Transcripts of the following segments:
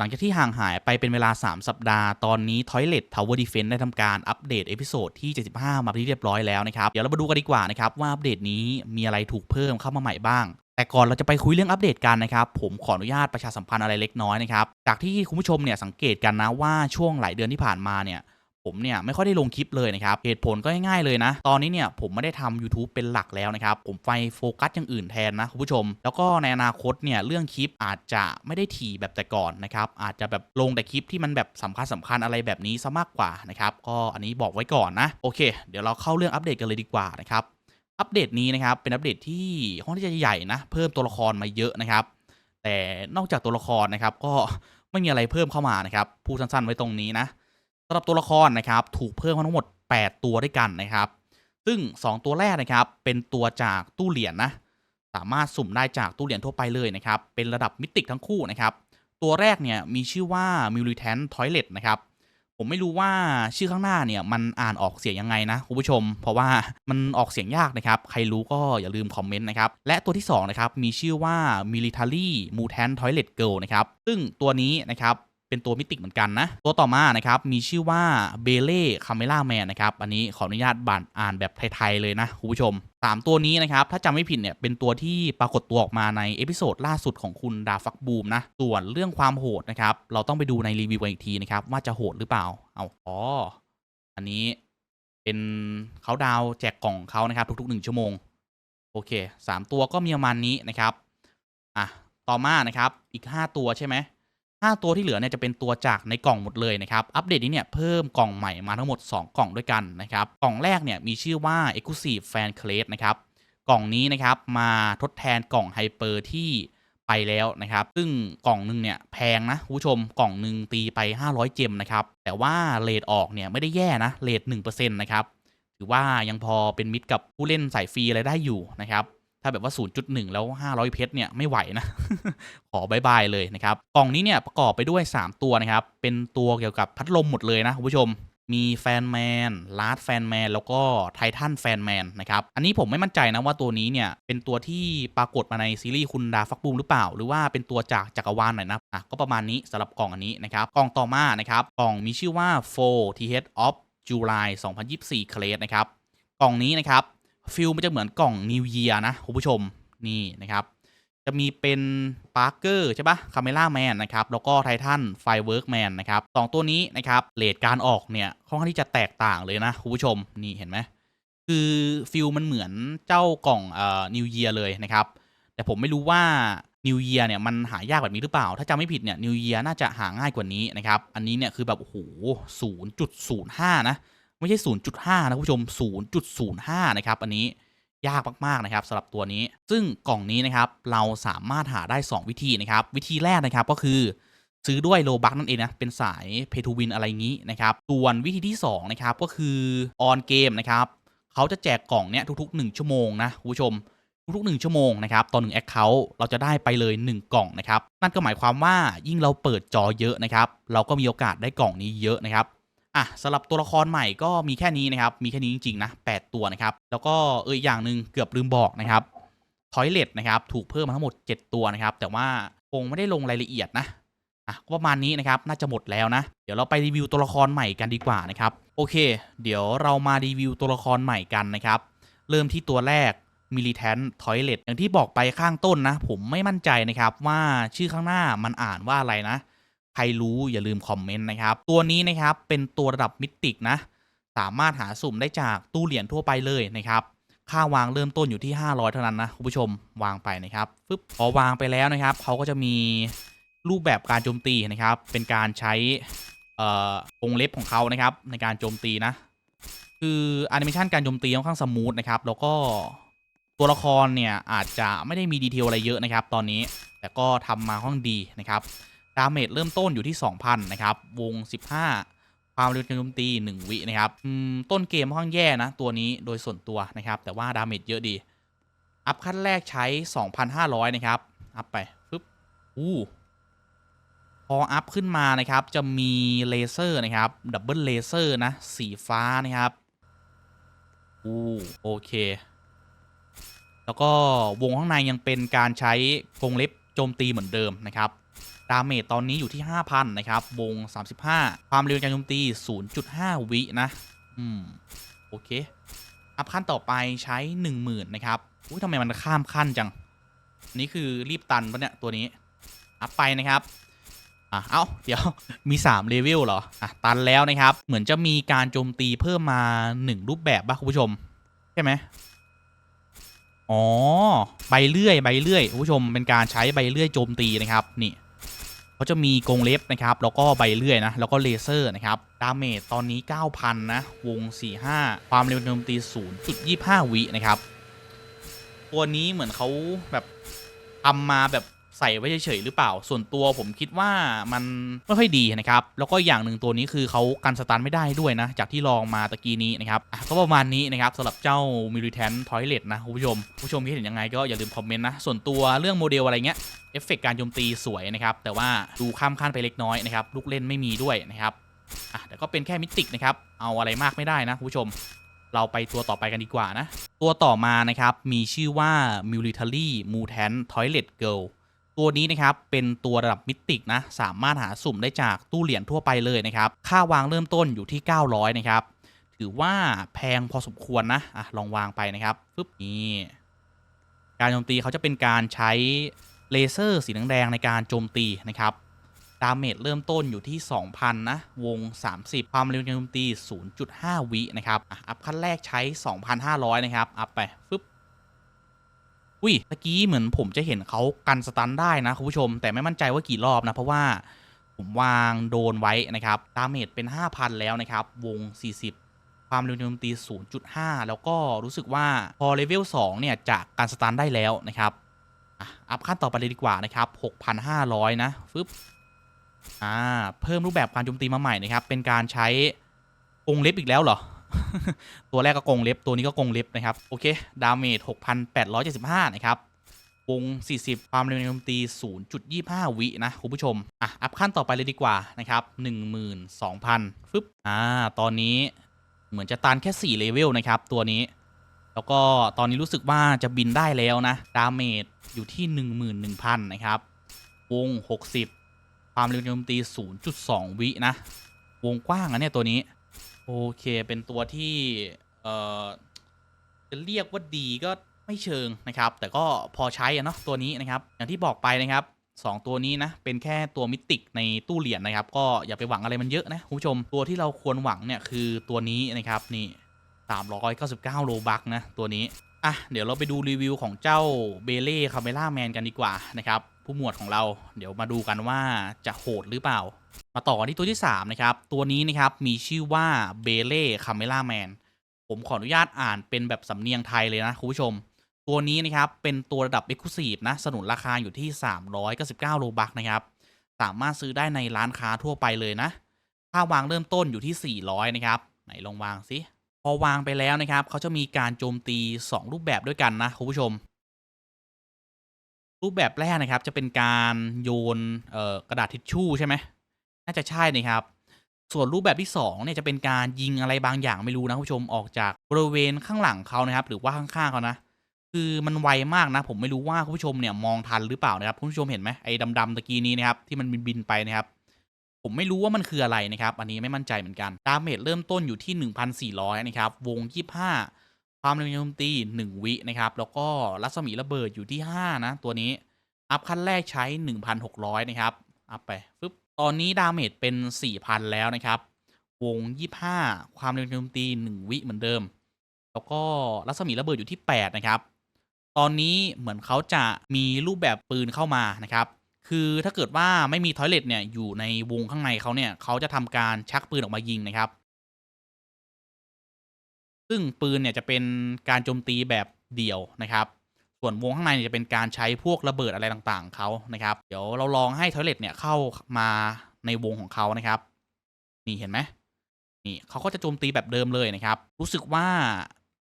หลังจากที่ห่างหายไปเป็นเวลา 3 สัปดาห์ ตอนนี้ Toilet Tower Defense ได้ทำการอัปเดตเอพิโซดที่ 75 มาที่เรียบร้อยแล้วนะครับ เดี๋ยวเรามาดูกันดีกว่านะครับว่าอัปเดตนี้มีอะไรถูกเพิ่มเข้ามาใหม่บ้างแต่ก่อนเราจะไปคุยเรื่องอัปเดตกันนะครับ ผมขออนุญาตประชาสัมพันธ์อะไรเล็กน้อยนะครับ จากที่คุณผู้ชมเนี่ยสังเกตกันนะว่าช่วงหลายเดือนที่ผ่านมาเนี่ย ผมเนี่ยไม่ค่อยได้ลงคลิปเลยนะครับเหตุผลก็ง่ายๆเลยนะ ตอนนี้เนี่ยผมไม่ได้ทำ YouTube เป็นหลักแล้วนะครับผมไปโฟกัสอย่างอื่นแทนนะคุณผู้ชม แล้วก็ในอนาคตเนี่ยเรื่องคลิปอาจจะไม่ได้ถี่แบบแต่ก่อนนะครับอาจจะแบบลงแต่คลิปที่มันแบบสำคัญสำคัญอะไรแบบนี้ซะมากกว่านะครับก็อันนี้บอกไว้ก่อนนะโอเค เดี๋ยวเราเข้าเรื่องอัปเดตกันเลยดีกว่านะครับอัปเดตนี้นะครับเป็นอัปเดตที่ค่อนข้างที่จะใหญ่นะเพิ่มตัวละครมาเยอะนะครับ แต่นอกจากตัวละครนะครับก็ไม่มีอะไรเพิ่มเข้ามานะครับพูดสั้นๆไว้ตรงนี้นะ สำหรับตัวละครนะครับถูกเพิ่มมาทั้งหมด 8 ตัวด้วยกันนะครับ ซึ่ง 2 ตัวแรกนะครับเป็นตัวจากตู้เหรียญนะสามารถสุ่มได้จากตู้เหรียญทั่วไปเลยนะครับ เป็นระดับมิติทั้งคู่นะครับ ตัวแรกเนี่ยมีชื่อว่า Militant Toilet นะครับ ผมไม่รู้ว่าชื่อข้างหน้าเนี่ยมันอ่านออกเสียงยังไงนะคุณผู้ชม เพราะว่ามันออกเสียงยากนะครับ ใครรู้ก็อย่าลืมคอมเมนต์นะครับ และตัวที่2นะครับมีชื่อว่า Military Mutant Toilet Girl นะครับ ซึ่งตัวนี้นะครับ เป็นตัวมิติเหมือนกันนะ ตัวต่อมานะครับ มีชื่อว่าเบเล่คาเมล่าแมนนะครับ อันนี้ขออนุญาตบานอ่านแบบไทย ๆ เลยนะ คุณผู้ชม 3 ตัวนี้นะครับ ถ้าจำไม่ผิดเนี่ย เป็นตัวที่ปรากฏตัวออกมาในเอพิโซดล่าสุดของคุณดาฟักบูมนะ ส่วนเรื่องความโหดนะครับ เราต้องไปดูในรีวิวกันอีกทีนะครับ ว่าจะโหดหรือเปล่า เอาอ๋ออันนี้เป็นเขาดาวแจกกล่องเขานะครับ ทุกๆ1ชั่วโมง โอเค 3 ตัวก็มีประมาณนี้นะครับ อะ ต่อมานะครับ อีก 5 ตัวใช่ไหม 5 ตัวที่เหลือเนี่ยจะเป็นตัวจากในกล่องหมดเลยนะครับ อัปเดตนี้เนี่ยเพิ่มกล่องใหม่มาทั้งหมด 2 กล่องด้วยกันนะครับ กล่องแรกเนี่ยมีชื่อว่า Exclusive Fan Crate นะครับ กล่องนี้นะครับมาทดแทนกล่องไฮเปอร์ที่ไปแล้วนะครับ ซึ่งกล่องหนึ่งเนี่ยแพงนะผู้ชม กล่องหนึ่งตีไป 500 เจมนะครับ แต่ว่าเลทออกเนี่ยไม่ได้แย่นะเลท1%นะครับ ถือว่ายังพอเป็นมิตรกับผู้เล่นสายฟรีอะไรได้อยู่นะครับ ถ้าแบบว่า 0.1 แล้ว 500 เพชรเนี่ยไม่ไหวนะ ขอบายบายเลยนะครับ กล่องนี้เนี่ยประกอบไปด้วย 3 ตัวนะครับ เป็นตัวเกี่ยวกับพัดลมหมดเลยนะคุณผู้ชม มีแฟนแมนลาร์ดแฟนแมน แล้วก็ไททันแฟนแมนนะครับ อันนี้ผมไม่มั่นใจนะว่าตัวนี้เนี่ยเป็นตัวที่ปรากฏมาในซีรีส์คุณดาฟักบูมหรือเปล่า หรือว่าเป็นตัวจากจักรวาลหน่อยนะ อะก็ประมาณนี้สำหรับกล่องอันนี้นะครับ กล่องต่อมานะครับ กล่องมีชื่อว่า 4 TH of July 2024 c l a s นะครับ กล่องนี้นะครับ ฟิลมันจะเหมือนกล่อง New Year นะคุณผู้ชมนี่นะครับ จะมีเป็นปาร์เกอร์ใช่ปะคาเมล่าแมนนะครับ แล้วก็ไททันไฟเวิร์กแมนนะครับสองตัวนี้นะครับเลทการออกเนี่ยค่อนข้างที่จะแตกต่างเลยนะคุณผู้ชมนี่เห็นไหมคือฟิลมันเหมือนเจ้ากล่องเอ่อนิวเยียเลยนะครับ แต่ผมไม่รู้ว่านิวเยียเนี่ยมันหายากแบบนี้หรือเปล่า ถ้าจำไม่ผิดเนี่ยนิวเยียน่าจะหาง่ายกว่านี้นะครับ อันนี้เนี่ยคือแบบโอ้โหศูนย์จุดศูนย์ห้านะ ไม่ใช่ 0.5 นะคุณผู้ชม 0.05 นะครับ อันนี้ยากมากๆนะครับสำหรับตัวนี้ ซึ่งกล่องนี้นะครับเราสามารถหาได้ 2 วิธีนะครับ วิธีแรกนะครับก็คือ ซื้อด้วยโลบักนั่นเองนะ เป็นสายเพทูวินอะไรงี้นะครับ ส่วนวิธีที่2นะครับก็คือออนเกมนะครับเขาจะแจกกล่องเนี้ยทุก ๆ 1 ชั่วโมงนะคุณผู้ชมทุกๆ1ชั่วโมงนะครับต่อ1 Account เราจะได้ไปเลย 1 กล่องนะครับ นั่นก็หมายความว่ายิ่งเราเปิดจอเยอะนะครับ เราก็มีโอกาสได้กล่องนี้เยอะนะครับ อะสำหรับตัวละครใหม่ก็มีแค่นี้นะครับ มีแค่นี้จริงๆนะ8ตัวนะครับ แล้วก็เอออย่างหนึ่งเกือบลืมบอกนะครับทอยเลตนะครับถูกเพิ่มมาทั้งหมด 7 ตัวนะครับ แต่ว่าคงไม่ได้ลงรายละเอียดนะอะก็ประมาณนี้นะครับน่าจะหมดแล้วนะ เดี๋ยวเราไปรีวิวตัวละครใหม่กันดีกว่านะครับโอเค เดี๋ยวเรามารีวิวตัวละครใหม่กันนะครับ เริ่มที่ตัวแรก Militant Toilet อย่างที่บอกไปข้างต้นนะ ผมไม่มั่นใจนะครับว่าชื่อข้างหน้ามันอ่านว่าอะไรนะ ใครรู้อย่าลืมคอมเมนต์นะครับ ตัวนี้นะครับเป็นตัวระดับมิติกนะ สามารถหาสุ่มได้จากตู้เหรียญทั่วไปเลยนะครับค่าวางเริ่มต้นอยู่ที่ 500 เท่านั้นนะคุณผู้ชมวางไปนะครับฟึบพอวางไปแล้วนะครับเขาก็จะมีรูปแบบการโจมตีนะครับ เป็นการใช้เอ่องเล็บของเขานะครับ ในการโจมตีนะ คือแอนิเมชันการโจมตีค่อนข้างสมูทนะครับ แล้วก็ตัวละครเนี่ยอาจจะไม่ได้มีดีเทลอะไรเยอะนะครับ ตอนนี้แต่ก็ทำมาค่อนข้างดีนะครับ ดาเมจเริ่มต้นอยู่ที่ 2,000 นะครับ วง 15 ความเร็วการโจมตี 1 วินะครับต้นเกมค่อนข้างแย่นะ ตัวนี้โดยส่วนตัวนะครับ แต่ว่าดาเมจเยอะดี อัพขั้นแรกใช้ 2,500 นะครับ อัพไปฟึบอู้พออัพขึ้นมานะครับ จะมีเลเซอร์นะครับ ดับเบิลเลเซอร์นะ สีฟ้านะครับอู้โอเค แล้วก็วงข้างในยังเป็นการใช้วงเล็บโจมตีเหมือนเดิมนะครับ ดาเมจตอนนี้อยู่ที่ 5,000 นะครับ วง 35 ความเร็วการโจมตี 0.5 วินะ อืม โอเค อัพขั้นต่อไปใช้ 10,000 นะครับ อุ้ยทำไมมันข้ามขั้นจัง นี่คือรีบตันปะเนี่ย ตัวนี้ อัพไปนะครับอะ เอ้า เดี๋ยว มี 3 เลเวลเหรอ อะ ตันแล้วนะครับ เหมือนจะมีการโจมตีเพิ่มมา 1 รูปแบบป่ะคุณผู้ชม ใช่ไหมอ๋อ ใบเลื่อย ใบเลื่อยคุณผู้ชม เป็นการใช้ใบเลื่อยโจมตีนะครับ นี่ เขาจะมีกรงเล็บนะครับ แล้วก็ใบเลื่อยนะ แล้วก็เลเซอร์นะครับ ดาเมจตอนนี้ 9,000 นะ วง 45 ความเร็วโจมตี 0.25 วินะครับ ตัวนี้เหมือนเขาแบบทำมาแบบ ใส่ไว้เฉยๆหรือเปล่า ส่วนตัวผมคิดว่ามันไม่ค่อยดีนะครับแล้วก็อย่างหนึ่งตัวนี้คือเขากันสตันไม่ได้ด้วยนะ จากที่ลองมาตะกี้นี้นะครับก็ประมาณนี้นะครับสำหรับเจ้า Militant Toilet นะคุณผู้ชมผู้ชมคิดเห็นยังไงก็อย่าลืมคอมเมนต์นะส่วนตัวเรื่องโมเดลอะไรเงี้ยเอฟเฟกต์การโจมตีสวยนะครับแต่ว่าดูข้ามขั้นไปเล็กน้อยนะครับลูกเล่นไม่มีด้วยนะครับอะแต่ก็เป็นแค่มิติกนะครับเอาอะไรมากไม่ได้นะคุณผู้ชม เราไปตัวต่อไปกันดีกว่านะ ตัวต่อมานะครับ มีชื่อว่า Military Mutant Toilet Girl ตัวนี้นะครับเป็นตัวระดับมิติกนะสามารถหาสุ่มได้จากตู้เหรียญทั่วไปเลยนะครับค่าวางเริ่มต้นอยู่ที่ 900 นะครับถือว่าแพงพอสมควรนะอะลองวางไปนะครับฟึบนี่การโจมตีเขาจะเป็นการใช้เลเซอร์สีแดงในการโจมตีนะครับดาเมจเริ่มต้นอยู่ที่ 2,000 นะ วง 30 ความเร็วการโจมตี 0.5 วินะครับ อัพขั้นแรกใช้ 2,500 นะครับ อัพไปฟึบ อุ้ยตะกี้เหมือนผมจะเห็นเขากันสตันได้นะคุณผู้ชม แต่ไม่มั่นใจว่ากี่รอบนะ เพราะว่าผมวางโดนไว้นะครับ ดาเมจเป็น 5,000 แล้วนะครับ วง 40 ความเร็วโจมตี 0.5 แล้วก็รู้สึกว่าพอเลเวล 2 เนี่ยจะกันสตันได้แล้วนะครับอะอัพขั้นต่อไปเลยดีกว่านะครับ 6,500 นะฟึบอ่าเพิ่มรูปแบบการโจมตีมาใหม่นะครับ เป็นการใช้กรงเล็บอีกแล้วเหรอ ตัวแรกก็กงเล็บตัวนี้ก็กงเล็บนะครับ โอเค ดาเมจ6,875 นะครับวง 40 ความเร็วในโจมตี 0.25 วิ นะ คุณผู้ชม อะ อัพขั้นต่อไปเลยดีกว่า นะครับ12,000ฟึบอ่า ตอนนี้เหมือนจะตันแค่ 4 เลเวล นะครับ ตัวนี้ แล้วก็ตอนนี้รู้สึกว่าจะบินได้แล้วนะ ดาเมจอยู่ที่ 11,000 นะครับ วง 60 ความเร็วโจมตี 0.2 วิ นะ วงกว้างอะเนี่ยตัวนี้ โอเค เป็นตัวที่ เอ่อ จะเรียกว่าดีก็ไม่เชิงนะครับ แต่ก็พอใช้อะเนาะตัวนี้นะครับ อย่างที่บอกไปนะครับสองตัวนี้นะ เป็นแค่ตัวมิติกในตู้เหรียญนะครับ ก็อย่าไปหวังอะไรมันเยอะนะคุณผู้ชม ตัวที่เราควรหวังเนี่ยคือตัวนี้นะครับนี่399โลบักนะตัวนี้ อะ เดี๋ยวเราไปดูรีวิวของเจ้าเบเล่คาเมล่าแมนกันดีกว่านะครับ ผู้หมวดของเรา เดี๋ยวมาดูกันว่าจะโหดหรือเปล่า มาต่อกันที่ตัวที่ 3 นะครับ ตัวนี้นะครับมีชื่อว่าเบเล่คาเมล่าแมนผมขออนุญาตอ่านเป็นแบบสำเนียงไทยเลยนะคุณผู้ชม ตัวนี้นะครับเป็นตัวระดับ e x c l u s i v e นะสนุนราคาอยู่ที่ 399โลบักนะครับสามารถซื้อได้ในร้านค้าทั่วไปเลยนะค่าวางเริ่มต้นอยู่ที่ 400 นะครับ ไหนลองวางสิพอวางไปแล้วนะครับเขาจะมีการโจมตี 2 รูปแบบด้วยกันนะคุณผู้ชม รูปแบบแรกนะครับจะเป็นการโยนกระดาษทิชชู่ใช่ไหม น่าจะใช่นะครับ ส่วนรูปแบบที่2เนี่ยจะเป็นการยิงอะไรบางอย่างไม่รู้นะคุณผู้ชมออกจากบริเวณข้างหลังเขานะครับ หรือว่าข้างๆเขานะ คือมันไวมากนะ ผมไม่รู้ว่าคุณผู้ชมเนี่ยมองทันหรือเปล่านะครับคุณผู้ชมเห็นไหมไอ้ดำๆตะกี้นี้นะครับที่มันบินไปนะครับผมไม่รู้ว่ามันคืออะไรนะครับ อันนี้ไม่มั่นใจเหมือนกัน ดาเมจเริ่มต้นอยู่ที่ 1,400 นะครับ วง 25 ความเร็วโจมตี 1 วินะครับ แล้วก็รัศมีระเบิดอยู่ที่ 5 นะ ตัวนี้ อัพขั้นแรกใช้ 1,600 นะครับ อัพไปฟึบ ตอนนี้ดาเมจเป็น 4,000 แล้วนะครับ วง 25 ความเร็วโจมตี 1 วิเหมือนเดิม แล้วก็รัศมีระเบิดอยู่ที่ 8 นะครับ ตอนนี้เหมือนเขาจะมีรูปแบบปืนเข้ามานะครับ คือถ้าเกิดว่าไม่มีทอยเลตเนี่ยอยู่ในวงข้างในเขาเนี่ยเขาจะทำการชักปืนออกมายิงนะครับ ซึ่งปืนเนี่ยจะเป็นการโจมตีแบบเดี่ยวนะครับ ส่วนวงข้างในเนี่ยจะเป็นการใช้พวกระเบิดอะไรต่างๆเขานะครับ เดี๋ยวเราลองให้ทอยเลตเนี่ยเข้ามาในวงของเขานะครับ นี่เห็นไหมนี่เขาก็จะโจมตีแบบเดิมเลยนะครับ รู้สึกว่า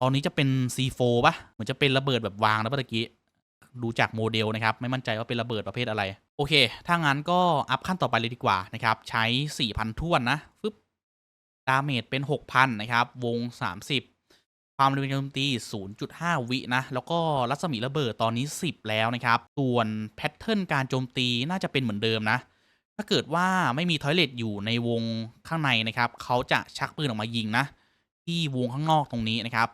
ตอนนี้จะเป็น C4 ป่ะ เหมือนจะเป็นระเบิดแบบวางนะเมื่อกี้ ดูจากโมเดลนะครับ ไม่มั่นใจว่าเป็นระเบิดประเภทอะไร โอเค ถ้างั้นก็อัพขั้นต่อไปเลยดีกว่านะครับ ใช้ 4,000ท่วนนะฟึบดาเมจเป็น 6,000 นะครับ วง 30 ความเร็วโจมตี 0.5 วินะ แล้วก็รัศมีระเบิดตอนนี้ 10 แล้วนะครับ ส่วนแพทเทิร์นการโจมตีน่าจะเป็นเหมือนเดิมนะ ถ้าเกิดว่าไม่มีทอยเลตอยู่ในวงข้างในนะครับ เขาจะชักปืนออกมายิงนะ ที่วงข้างนอกตรงนี้นะครับ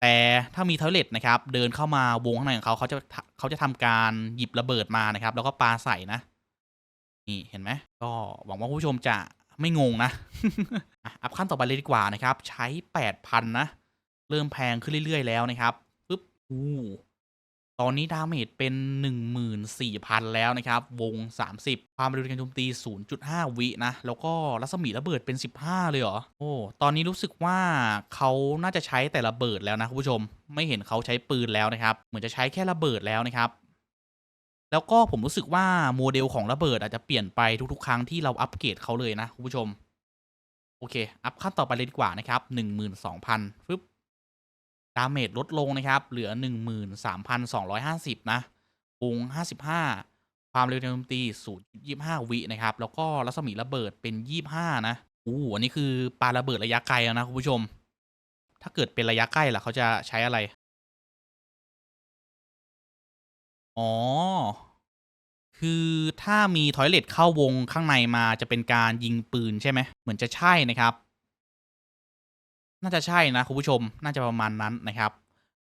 แต่ถ้ามีทอยเลตนะครับ เดินเข้ามาวงข้างในของเขาเขาจะเขาจะทำการหยิบระเบิดมานะครับ แล้วก็ปาใส่นะ นี่เห็นไหม ก็หวังว่าผู้ชมจะไม่งงนะอะอัพขั้นต่อไปเลยดีกว่านะครับ ใช้ 8,000 นะ เริ่มแพงขึ้นเรื่อย ๆ แล้วนะครับปึ๊บอู้ตอนนี้ดาเมจเป็น 14,000 แล้วนะครับ วง 30 ความเร็วในการโจมตี 0.5 วินะ แล้วก็รัศมีระเบิดเป็น 15 เลยเหรอ โอ้ ตอนนี้รู้สึกว่าเขาน่าจะใช้แต่ระเบิดแล้วนะคุณผู้ชม ไม่เห็นเขาใช้ปืนแล้วนะครับ เหมือนจะใช้แค่ระเบิดแล้วนะครับ แล้วก็ผมรู้สึกว่าโมเดลของระเบิดอาจจะเปลี่ยนไปทุกๆ ครั้งที่เราอัปเกรดเขาเลยนะคุณผู้ชม โอเค อัพขั้นต่อไปเลยดีกว่านะครับหนึ่งหมื่นสองพันฟึบ ดาเมจลดลงนะครับ เหลือหนึ่งหมื่นสามพันสองร้อยห้าสิบนะวงห้าสิบห้าความเร็วในโจมตีศูนย์ยี่ห้าวินะครับ แล้วก็รัศมีระเบิดเป็นยี่ห้านะอู้อันนี้คือปาระเบิดระยะไกลแล้วนะ คุณผู้ชม ถ้าเกิดเป็นระยะใกล้ล่ะเขาจะใช้อะไร อ๋อ คือถ้ามีทอยเลตเข้าวงข้างในมาจะเป็นการยิงปืนใช่ไหม เหมือนจะใช่นะครับ น่าจะใช่นะคุณผู้ชมน่าจะประมาณนั้นนะครับ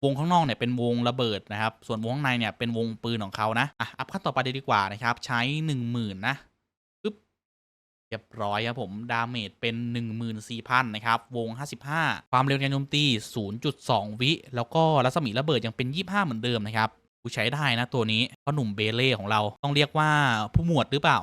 วงข้างนอกเนี่ยเป็นวงระเบิดนะครับ ส่วนวงข้างในเนี่ยเป็นวงปืนของเขานะอะอัพขั้นต่อไปดีกว่านะครับ ใช้หนึ่งหมื่นนะปึ๊บเรียบร้อยครับผม ดาเมจเป็น14,000นสี่พันนะครับ วง55ความเร็วการโจมตี0.2วิ แล้วก็รัศมีระเบิดยังเป็น25เหมือนเดิมนะครับกูใช้ได้นะตัวนี้เพราะหนุ่มเบเล่ของเราต้องเรียกว่าผู้หมวดหรือเปล่า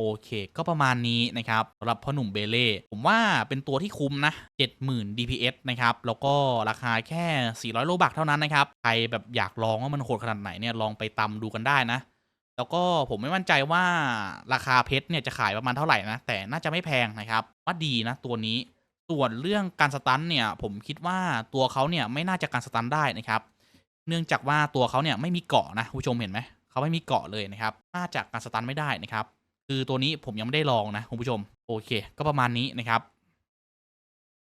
โอเค ก็ประมาณนี้นะครับสำหรับพ่อหนุ่มเบเล่ผมว่าเป็นตัวที่คุ้มนะ 70,000 DPS นะครับ แล้วก็ราคาแค่ 400 โลบักเท่านั้นนะครับ ใครแบบอยากลองว่ามันโหดขนาดไหนเนี่ยลองไปตำดูกันได้นะ แล้วก็ผมไม่มั่นใจว่าราคาเพชรเนี่ยจะขายประมาณเท่าไหร่นะ แต่น่าจะไม่แพงนะครับว่าดีนะตัวนี้ ส่วนเรื่องการสตันเนี่ยผมคิดว่าตัวเขาเนี่ยไม่น่าจะการสตันได้นะครับ เนื่องจากว่าตัวเขาเนี่ยไม่มีเกาะนะผู้ชมเห็นไหมเขาไม่มีเกาะเลยนะครับ น่าจะการสตันไม่ได้นะครับ คือตัวนี้ผมยังไม่ได้ลองนะคุณผู้ชม โอเค ก็ประมาณนี้นะครับ